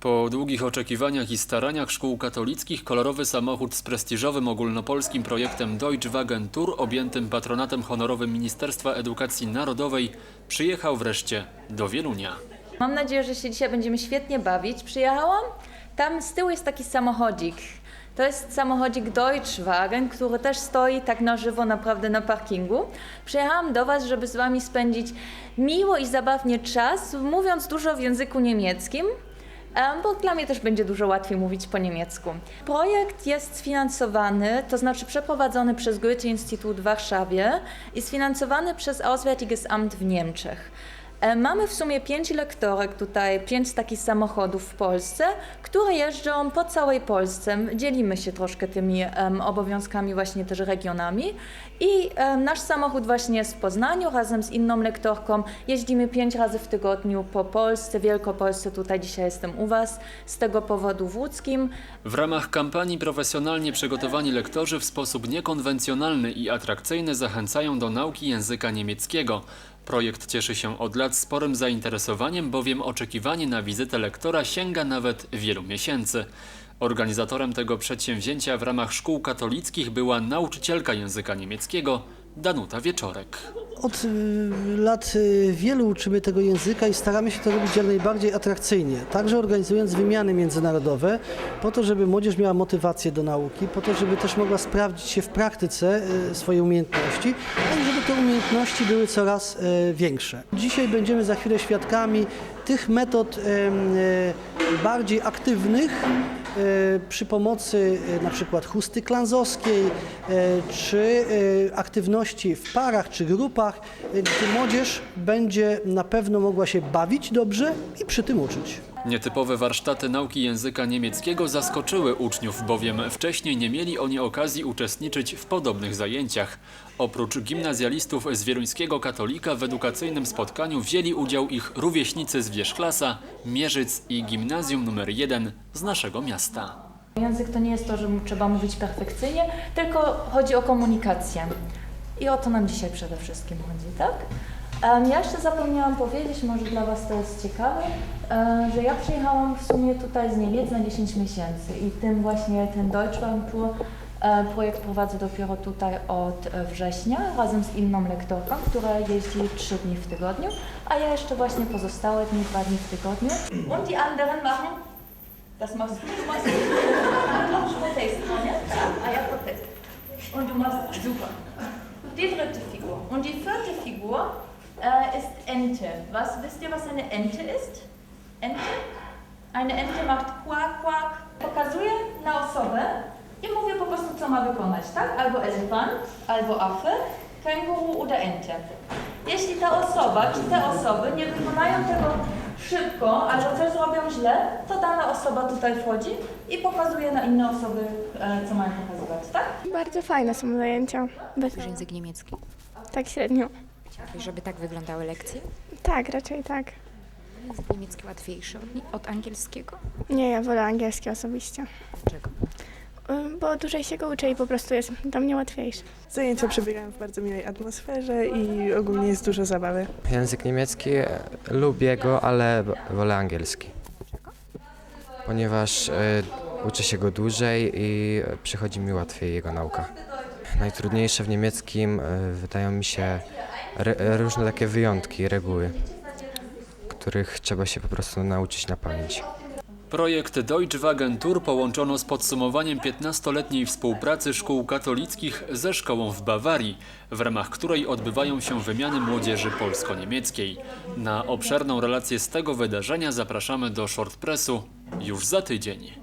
Po długich oczekiwaniach i staraniach szkół katolickich kolorowy samochód z prestiżowym ogólnopolskim projektem Deutsche Wagen Tour objętym patronatem honorowym Ministerstwa Edukacji Narodowej przyjechał wreszcie do Wielunia. Mam nadzieję, że się dzisiaj będziemy świetnie bawić. Przyjechałam, tam z tyłu jest taki samochodzik. To jest samochodzik Deutschwagen, który też stoi tak na żywo naprawdę na parkingu. Przyjechałam do Was, żeby z Wami spędzić miło i zabawnie czas, mówiąc dużo w języku niemieckim. Bo dla mnie też będzie dużo łatwiej mówić po niemiecku. Projekt jest sfinansowany, to znaczy przeprowadzony przez Goethe-Instytut w Warszawie i sfinansowany przez Auswärtiges Amt w Niemczech. E, Mamy w sumie pięć lektorek tutaj, pięć takich samochodów w Polsce, które jeżdżą po całej Polsce. Dzielimy się troszkę tymi em, obowiązkami właśnie też regionami i em, nasz samochód właśnie jest w Poznaniu razem z inną lektorką. Jeździmy pięć razy w tygodniu po Polsce, Wielkopolsce, tutaj dzisiaj jestem u Was, z tego powodu w łódzkim. W ramach kampanii profesjonalnie przygotowani lektorzy w sposób niekonwencjonalny i atrakcyjny zachęcają do nauki języka niemieckiego. Projekt cieszy się od lat sporym zainteresowaniem, bowiem oczekiwanie na wizytę lektora sięga nawet wielu miesięcy. Organizatorem tego przedsięwzięcia w ramach szkół katolickich była nauczycielka języka niemieckiego Danuta Wieczorek. Od y, lat y, wielu uczymy tego języka i staramy się to robić jak najbardziej atrakcyjnie. Także organizując wymiany międzynarodowe, po to, żeby młodzież miała motywację do nauki, po to, żeby też mogła sprawdzić się w praktyce y, swoje umiejętności, i żeby te umiejętności były coraz większe. Dzisiaj będziemy za chwilę świadkami tych metod bardziej aktywnych, przy pomocy e, na przykład chusty klanzowskiej, e, czy e, aktywności w parach czy grupach, e, gdzie młodzież będzie na pewno mogła się bawić dobrze i przy tym uczyć. Nietypowe warsztaty nauki języka niemieckiego zaskoczyły uczniów, bowiem wcześniej nie mieli oni okazji uczestniczyć w podobnych zajęciach. Oprócz gimnazjalistów z wieluńskiego katolika w edukacyjnym spotkaniu wzięli udział ich rówieśnicy z Wierzchlasa, Mierzyc i Gimnazjum nr 1 z naszego miasta. Język to nie jest to, że trzeba mówić perfekcyjnie, tylko chodzi o komunikację. I o to nam dzisiaj przede wszystkim chodzi, tak? Ja jeszcze zapomniałam powiedzieć, może dla Was to jest ciekawe, że ja przyjechałam w sumie tutaj z Niemiec na 10 miesięcy i tym właśnie ten Deutschland Tour projekt prowadzę dopiero tutaj od e, września razem z inną lektorką, która jeździ 3 dni w tygodniu, a ja jeszcze właśnie pozostałe dni, 2 dni w tygodniu. Und die anderen machen Das machst du. Du machst Protest, ne? Ah ja, Protest. Und du machst super. Die dritte Figur. Und die vierte Figur äh, ist Ente. Was wisst ihr, was eine Ente ist? Ente? Eine Ente macht quack, quack. Pokazuję na osobę i mówię po prostu, co ma wykonać, tak? Albo elefant, albo afę, kęguru oder Ente. Jeśli ta osoba, czy te osoby nie wykonają tego szybko, albo coś zrobią źle, to dana osoba tutaj wchodzi i pokazuje na inne osoby, e, co mają pokazywać, tak? Bardzo fajne są zajęcia. Bez... Już język niemiecki. Tak średnio. Żeby tak wyglądały lekcje? Tak, raczej tak. Język niemiecki łatwiejszy od, od angielskiego? Nie, ja wolę angielski osobiście. Dlaczego? Bo dłużej się go uczę i po prostu jest dla mnie łatwiejszy. Zajęcia przebiegają w bardzo miłej atmosferze i ogólnie jest dużo zabawy. Język niemiecki e, lubię go, ale wolę angielski. Ponieważ e, uczę się go dłużej i przychodzi mi łatwiej jego nauka. Najtrudniejsze w niemieckim e, wydają mi się różne takie wyjątki, reguły, których trzeba się po prostu nauczyć na pamięć. Projekt Deutsche Wagen Tour połączono z podsumowaniem 15-letniej współpracy szkół katolickich ze szkołą w Bawarii, w ramach której odbywają się wymiany młodzieży polsko-niemieckiej. Na obszerną relację z tego wydarzenia zapraszamy do Shortpressu już za tydzień.